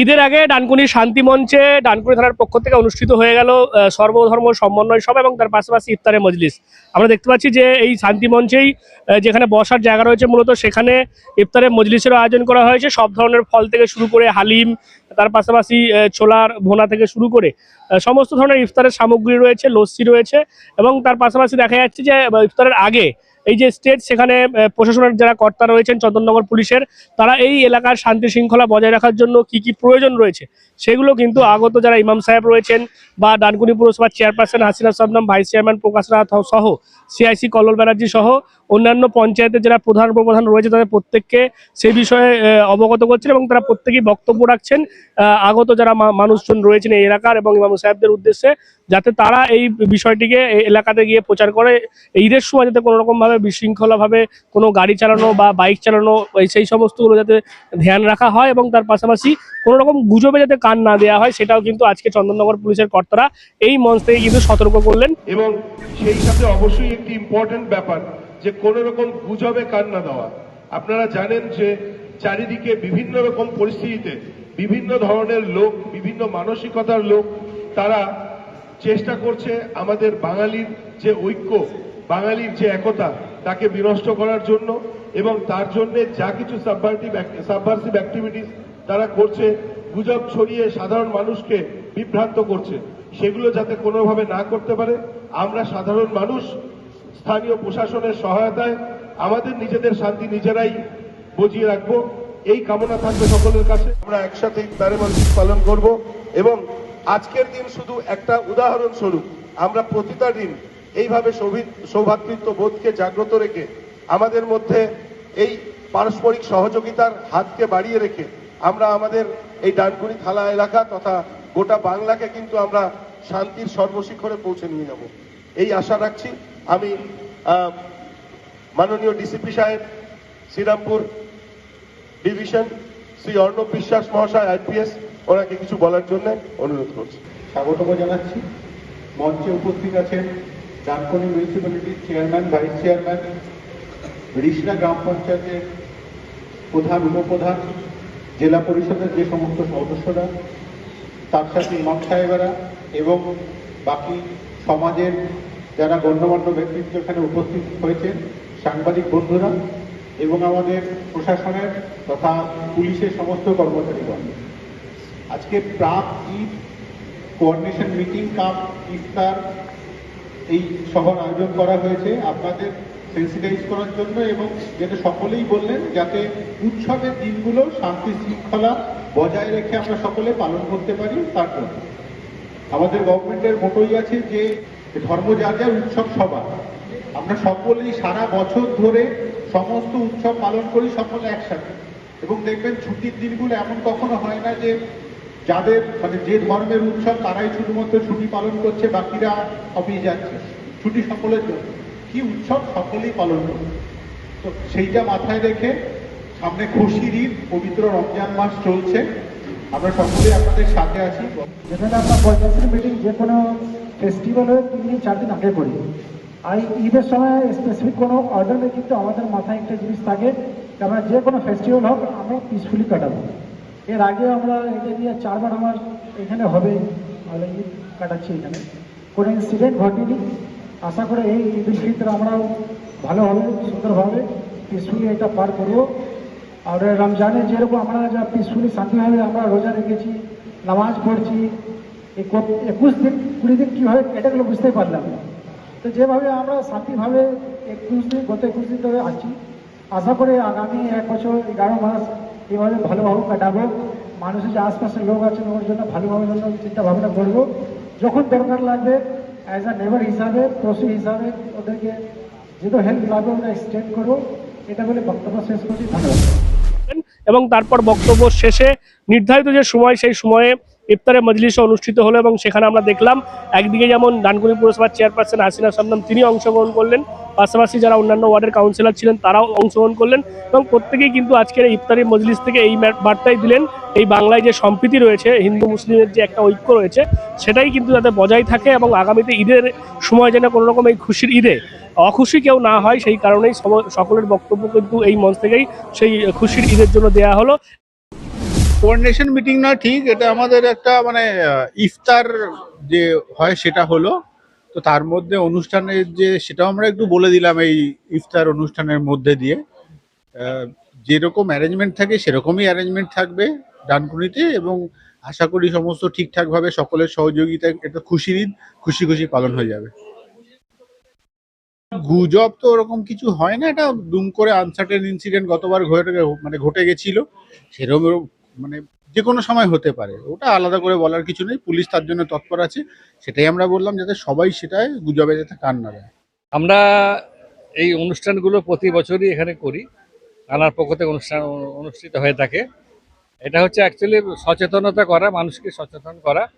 ঈদের আগে ডানকুনি শান্তি মঞ্চে ডানকুনি থানার পক্ষ থেকে অনুষ্ঠিত হয়ে গেল সর্বধর্ম সমন্বয় সভা এবং তার পাশাপাশি ইফতারের মজলিস। আমরা দেখতে পাচ্ছি যে এই শান্তি মঞ্চেই যেখানে বসার জায়গা রয়েছে মূলত, সেখানে ইফতারের মজলিসেরও আয়োজন করা হয়েছে। সব ধরনের ফল থেকে শুরু করে হালিম, তার পাশাপাশি ছোলার ভোনা থেকে শুরু করে সমস্ত ধরনের ইফতারের সামগ্রী রয়েছে, লস্যি রয়েছে এবং তার পাশাপাশি দেখা যাচ্ছে যে ইফতারের আগে এই যে স্টেট সেখানে প্রশাসনের যারা কর্তা রয়েছেন চন্দননগর পুলিশের, তারা এই এলাকার শান্তি শৃঙ্খলা বজায় রাখার জন্য কি কি প্রয়োজন রয়েছে? সেগুলো কিন্তু আগত যারা ইমাম সাহেব রয়েছেন বা ডানকুনি পুরসভার chairperson Hasina Sabnam vice chairman Prakash Rath সহ সিআইসি কল্লোল ব্যানার্জি সহ অন্যান্য পঞ্চায়েতের যারা প্রধান উপপ্রধান রয়েছে, তাদের প্রত্যেককে সেই বিষয়ে অবগত করছেন এবং তারা প্রত্যেকেই বক্তব্য রাখছেন। আগত যারা মানুষজন রয়েছেন এই এলাকার এবং ইমাম সাহেবদের উদ্দেশ্যে, যাতে তারা এই বিষয়টিকে এলাকাতে গিয়ে প্রচার করে। ঈদের সময় যাতে কোনো রকমভাবে বিশৃঙ্খলাভাবে কোনো গাড়ি চালানো বা বাইক চালানো সেই সমস্তগুলো যাতে ধ্যান রাখা হয় এবং তার পাশাপাশি কোনো রকম গুজবে যাতে কান না দেওয়া হয়, সেটাও কিন্তু আজকে চন্দননগর পুলিশের কর্তারা এই মঞ্চ থেকে কিন্তু সতর্ক করলেন। এবং সেই সাথে অবশ্যই একটি ইম্পর্টেন্ট ব্যাপার যে কোনো রকম গুজবে কান না দেওয়া। আপনারা জানেন যে চারিদিকে বিভিন্ন রকম পরিস্থিতিতে বিভিন্ন ধরনের লোক, বিভিন্ন মানসিকতার লোক, তারা চেষ্টা করছে আমাদের বাঙালির যে ঐক্য, বাঙালির যে একতা, তাকে বিনষ্ট করার জন্য এবং তার জন্য যা কিছু সাবভার্টিভ সাবভার্সিভ অ্যাক্টিভিটিস তারা করছে, গুজব ছড়িয়ে সাধারণ মানুষকে বিভ্রান্ত করছে, সেগুলো যাতে কোনোভাবে না করতে পারে, আমরা সাধারণ মানুষ স্থানীয় প্রশাসনের সহায়তায় আমাদের নিজেদের শান্তি নিজেরাই বজিয়ে রাখব। এই কামনা থাকবে সকলের কাছে। আমরা একসাথে ইফতারে মসজিদ পালন করব এবং আজকের দিন শুধু একটা উদাহরণ স্বরূপ। আমরা প্রতিটা দিন এইভাবে সৌভি- সৌভ্রাতৃত্ব বোধকে জাগ্রত রেখে আমাদের মধ্যে এই পারস্পরিক সহযোগিতার হাতকে বাড়িয়ে রেখে আমরা আমাদের এই ডানকুনি থালা এলাকা তথা গোটা বাংলাকে কিন্তু আমরা শান্তির সর্বশিখরে পৌঁছে নিয়ে যাব। এই আশা রাখছি আমি মাননীয় ডিসিপি সাহেব, শ্রীরামপুর ডিভিশন, শ্রী অর্ণব বিশ্বাস মহাশয়, আইপিএস, ওনাকে কিছু বলার জন্য অনুরোধ করছি। স্বাগতম জানাচ্ছি। মঞ্চে উপস্থিত আছেন ডানকুনি মিউনিসিপ্যালিটির চেয়ারম্যান ভাইস চেয়ারম্যান রিসনা গ্রাম পঞ্চায়েতের প্রধান, উপপ্রধান, জেলা পরিষদের যে সমস্ত সদস্যরা, তার সাথে ইমাম সাহেবেরা এবং বাকি সমাজের যারা গণ্যমান্য ব্যক্তিত্ব এখানে উপস্থিত হয়েছেন, সাংবাদিক বন্ধুরা এবং আমাদের প্রশাসনের তথা পুলিশের সমস্ত কর্মচারীগণ। আজকে প্রাক ঈদ কোঅর্ডিনেশন মিটিং কাপ ইফতার এই সভার আয়োজন করা হয়েছে আপনাদের সেন্সিটাইজ করার জন্য এবং যেটা সকলেই বললেন, যাতে উৎসবের দিনগুলো শান্তি শৃঙ্খলা বজায় রেখে আমরা সকলে পালন করতে পারি, তার জন্য। আমাদের গভর্নমেন্টের মোটোই আছে যে ধর্ম যার উৎসব সবার আমরা সকলেই সারা বছর ধরে সমস্ত উৎসব পালন করি সকলে একসাথে। এবং দেখবেন ছুটির দিনগুলো এমন কখনো হয় না যে যাদের মানে যে ধর্মের উৎসব তারাই শুধুমাত্র ছুটি পালন করছে, বাকিরা অফিস যাচ্ছে। ছুটি সকলের জন্য। কি উৎসব? সকলেই পালন করবে তো সেইটা মাথায় রেখে সামনে খুশির ঈদ, পবিত্র রমজান মাস চলছে। আমরা সকলেই আপনাদের সাথে আছি। যেখানে আমরা পঞ্চায়েতের মিটিং যে কোনো ফেস্টিভ্যাল হয়ে তিন দিন, চার দিন আগে করি। আর ঈদের সময় স্পেসিফিক কোনো অর্ডার কিন্তু আমাদের মাথায় একটা জিনিস থাকে আমরা যে কোনো ফেস্টিভ্যাল হোক আমরা পিসফুলি কাটাবো। এর আগে আমরা এটা নিয়ে চারবার আমার এখানে হবে আমরা ঈদ কাটাচ্ছি এখানে। কোনো ইনসিডেন্ট ঘটেনি। আশা করে এই ঈদ উল ফিতর আমরাও ভালোভাবে সুন্দরভাবে পিসফুলি এটা পার করব। আর রমজানে যেরকম আমরা যা পিসফুলি শান্তিভাবে আমরা রোজা রেখেছি, নামাজ পড়ছি একুশ দিন কুড়ি দিন কীভাবে কেটে গেলো বুঝতেই পারলাম তো যেভাবে আমরা শান্তিভাবে একুশ দিন, গত একুশ দিন ধরে আছি, আশা করে আগামী এক বছর, এগারো মাস এভাবে ভালোভাবে কাটাবো। মানুষের যে আশপাশের লোক আছেন ওর জন্য ভালোভাবে জন্য চিন্তা ভাবনা করব। যখন দরকার লাগবে অ্যাজ আ নেবার হিসাবে পশু হিসাবে ওদেরকে যেহেতু হেল্প লাগবে ওটা এক্সটেন্ড করব এটা বলে বক্তব্য শেষ করছি, ধন্যবাদ। এবং তারপর বক্তব্য শেষে নির্ধারিত যে সময়, সেই সময়ে ইফতারের মজলিস অনুষ্ঠিত হলো এবং সেখানে আমরা দেখলাম, একদিকে যেমন ডানকুনি পুরসভার চেয়ারপারসন হাসিনা সামনাম তিনি অংশগ্রহণ করলেন, পাশাপাশি যারা অন্যান্য ওয়ার্ডের কাউন্সিলর ছিলেন তারাও অংশগ্রহণ করলেন এবং প্রত্যেকেই কিন্তু আজকের ইফতারি মজলিস থেকে এই বার্তাই দিলেন, এই বাংলায় যে সম্প্রীতি রয়েছে, হিন্দু মুসলিমের যে একটা ঐক্য রয়েছে, সেটাই কিন্তু যাতে বজায় থাকে এবং আগামীতে ঈদের সময় যেন কোনো রকম এই খুশির ঈদে অখুশি কেউ না হয়, সেই কারণেই সকলের বক্তব্য কিন্তু এই মঞ্চ থেকেই সেই খুশির ঈদের জন্য দেয়া হলো। কোঅর্ডিনেশন মিটিং না ঠিক, এটা আমাদের একটা মানে ইফতার যে হয় সেটা হলো। তো তার মধ্যে অনুষ্ঠানের যে, সেটাও আমরা একটু বলে দিলাম এই ইফতার অনুষ্ঠানের মধ্যে দিয়ে। যেরকম অ্যারেঞ্জমেন্ট থাকে সেরকমই অ্যারেঞ্জমেন্ট থাকবে ডানকুনিতে এবং আশা করি সমস্ত ঠিকঠাকভাবে সকলের সহযোগিতায় এটা খুশির ঈদ খুশি খুশি পালন হয়ে যাবে। গুজব তো ওরকম কিছু হয় না, এটা দুম করে আনসার্টেন ইনসিডেন্ট গতবার ঘটে মানে ঘটে গেছিল। সেরকম মানে যে কোনো সময় হতে পারে। ওটা আলাদা করে বলার কিছু নেই, পুলিশ তার জন্য তৎপর আছে। সেটাই আমরা বললাম যাতে সবাই সেটাই গুজবে যাতে কান না দেয়। আমরা এই অনুষ্ঠানগুলো প্রতি বছরই এখানে করি। থানার পক্ষ থেকে অনুষ্ঠান অনুষ্ঠিত হয়ে থাকে। এটা হচ্ছে অ্যাকচুয়ালি সচেতনতা করা, মানুষকে সচেতন করা।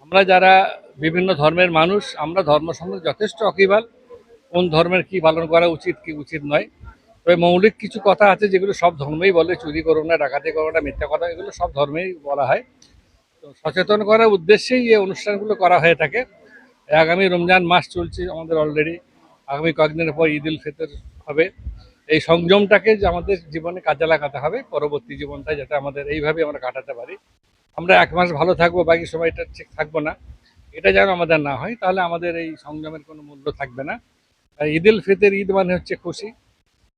আমরা যারা বিভিন্ন ধর্মের মানুষ, আমরা ধর্ম সম্বন্ধে যথেষ্ট অকিবাল। কোন ধর্মের কি পালন করা উচিত, কি উচিত নয়। তবে মৌলিক কিছু কথা আছে যেগুলো সব ধর্মেই বলে, চুরি করো না, ডাকাতি করো না, মিথ্যা কথা, এগুলো সব ধর্মেই বলা হয়। তো সচেতন করার উদ্দেশ্যেই এই অনুষ্ঠানগুলো করা হয়ে থাকে। আগামী রমজান মাস চলছে আমাদের অলরেডি আগামী কয়েকদিনের পর ঈদ উল ফিতর হবে। এই সংযমটাকে যে আমাদের জীবনে কাজে লাগাতে হবে, পরবর্তী জীবনটা যাতে আমাদের এইভাবে আমরা কাটাতে পারি। আমরা এক মাস ভালো থাকব, বাকি সময়টা ঠিক থাকব না। এটা যেন আমাদের না হয়, তাহলে আমাদের এই সংযমের কোনো মূল্য থাকবে না। ঈদ উল ফিতর ঈদ মানে হচ্ছে খুশি।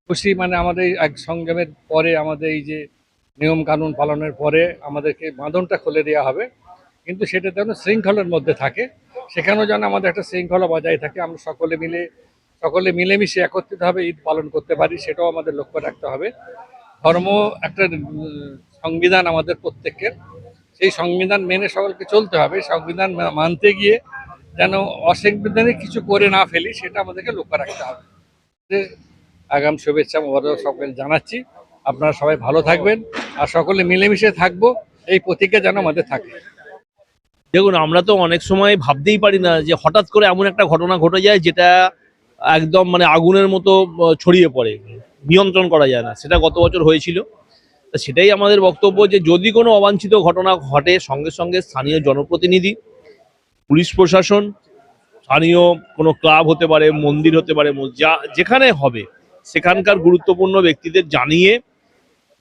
খুশি মানে আমাদের এক সংযমের পরে আমাদের এই যে নিয়ম কানুন পালনের পরে আমাদেরকে বাঁধনটা খুলে দেওয়া হবে। কিন্তু সেটা যেন শৃঙ্খলার মধ্যে থাকে। সেখানেও যেন আমাদের একটা শৃঙ্খলা বজায় থাকে। আমরা সকলে মিলে, সকলে মিলেমিশে একত্রিতভাবে ঈদ পালন করতে পারি, সেটাও আমাদের লক্ষ্য রাখতে হবে। ধর্ম একটা সংবিধান আমাদের প্রত্যেকের। সেই সংবিধান মেনে সকলকে চলতে হবে। সংবিধান মানতে গিয়ে যেন অসাংবিধানিক কিছু করে না ফেলি, সেটা আমাদেরকে লক্ষ্য রাখতে হবে। আগাম শুভেচ্ছা মোবারক সকলে জানাচ্ছি। আপনারা সবাই ভালো থাকবেন আর সকলে মিলেমিশে থাকব। এই প্রতিজ্ঞা যেন আমাদের থাকে। দেখুন, আমরা তো অনেক সময় ভাবতেই পারি না যে হঠাৎ করে এমন একটা ঘটনা ঘটে যায় যেটা একদম মানে আগুনের মতো ছড়িয়ে পড়ে, নিয়ন্ত্রণ করা যায় না। সেটা গত বছর হয়েছিল। সেটাই আমাদের বক্তব্য যে যদি কোনো অবাঞ্ছিত ঘটনা ঘটে, সঙ্গে সঙ্গে স্থানীয় জনপ্রতিনিধি, পুলিশ প্রশাসন, স্থানীয় কোনো ক্লাব হতে পারে, মন্দির হতে পারে যা যেখানে হবে সেখানকার গুরুত্বপূর্ণ ব্যক্তিদের জানিয়ে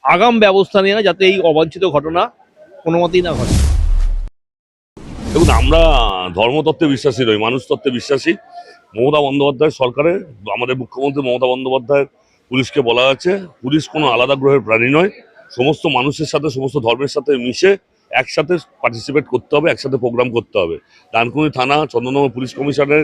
আগাম ব্যবস্থা নেওয়া যাতে এই অবাঞ্ছিত ঘটনা কোনো মতেই না ঘটে। দেখুন, আমরা ধর্মতত্ত্বে বিশ্বাসী নই মানুষ তত্ত্বে বিশ্বাসী। মমতা বন্দ্যোপাধ্যায় সরকারে আমাদের মুখ্যমন্ত্রী মমতা বন্দ্যোপাধ্যায় পুলিশকে বলা আছে, পুলিশ কোনো আলাদা গ্রহের প্রাণী নয়। সমস্ত মানুষের সাথে, সমস্ত ধর্মের সাথে মিশে একসাথে পার্টিসিপেট করতে হবে, একসাথে প্রোগ্রাম করতে হবে। ডানকুনি থানা, চন্দননগর পুলিশ কমিশনার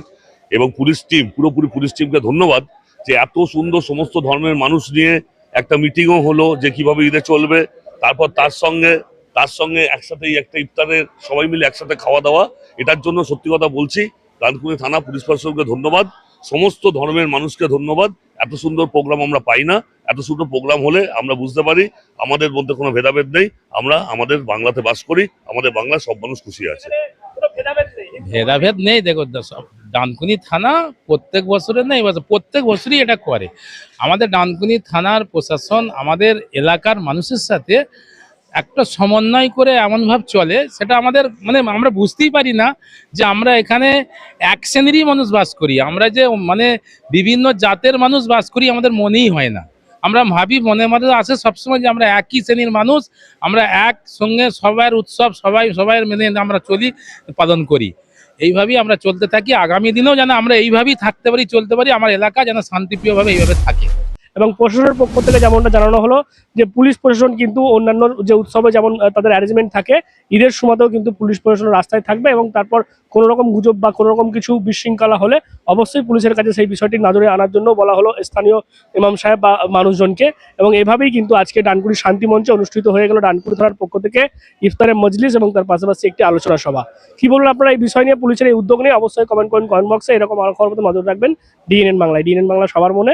এবং পুলিশ টিম পুরোপুরি পুলিশ টিমকে ধন্যবাদ। যে এত সুন্দর সমস্ত ধর্মের মানুষ নিয়ে একটা মিটিংও হলো যে কীভাবে ঈদে চলবে। তারপর তার সঙ্গে তার সঙ্গে একসাথে একটা ইফতারের সবাই মিলে একসাথে খাওয়া দাওয়া এটার জন্য সত্যি কথা বলছি ডানকুনি থানা পুলিশ প্রশাসনকে ধন্যবাদ। সমস্ত ধর্মের মানুষকে ধন্যবাদ। এত সুন্দর প্রোগ্রাম আমরা পাই না। এত সুন্দর প্রোগ্রাম হলে আমরা বুঝতে পারি আমাদের মধ্যে কোনো ভেদাভেদ নেই। আমরা আমাদের বাংলাতে বাস করি আমাদের বাংলায় সব মানুষ খুশি আছে। ভেদাভেদ নেই? দেখো সব। ডানকুনি থানা প্রত্যেক বছরের নেই এবছর প্রত্যেক বছরই এটা করে। আমাদের ডানকুনি থানার প্রশাসন আমাদের এলাকার মানুষের সাথে একটা সমন্বয় করে এমনভাব চলে, সেটা আমাদের মানে আমরা বুঝতেই পারি না যে আমরা এখানে এক শ্রেণীরই মানুষ বাস করি। আমরা যে মানে বিভিন্ন জাতের মানুষ বাস করি আমাদের মনেই হয় না। আমরা ভাবি মনে মনে আসে সবসময় যে আমরা একই শ্রেণির মানুষ, আমরা এক সঙ্গে সবার উৎসব সবাই সবাই মেনে আমরা চলি, পালন করি। এইভাবেই আমরা চলতে থাকি। আগামী দিনেও যেন আমরা এইভাবেই থাকতে পারি, চলতে পারি, আমার এলাকা যেন শান্তিপ্রিয়ভাবে এইভাবে থাকে। এবং প্রশাসনের পক্ষ থেকে যেমনটা জানানো হলো যে পুলিশ প্রশাসন কিন্তু অন্যান্য যে উৎসবে যেমন তাদের অ্যারেঞ্জমেন্ট থাকে, ঈদের সময়তেও কিন্তু পুলিশ প্রশাসন রাস্তায় থাকবে এবং তারপর কোনো রকম গুজব বা কোনো রকম কিছু বিশৃঙ্খলা হলে অবশ্যই পুলিশের কাছে সেই বিষয়টি নজরে আনার জন্য বলা হলো স্থানীয় ইমাম সাহেব বা মানুষজনকে। এবং এভাবেই কিন্তু আজকে ডানকুড়ি শান্তি মঞ্চে অনুষ্ঠিত হয়ে গেল ডানকুড়ি থানার পক্ষ থেকে ইফতারের মজলিস এবং তার পাশাপাশি একটি আলোচনা সভা। কি বলুন আপনারা এই বিষয় নিয়ে, পুলিশের এই উদ্যোগ নিয়ে? অবশ্যই কমেন্ট করেন কমেন্ট বক্সে এরকম আরও খবর মতো নজর রাখবেন। ডিএনএন বাংলায়, ডিএনএন বাংলা সবার মনে।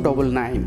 double nine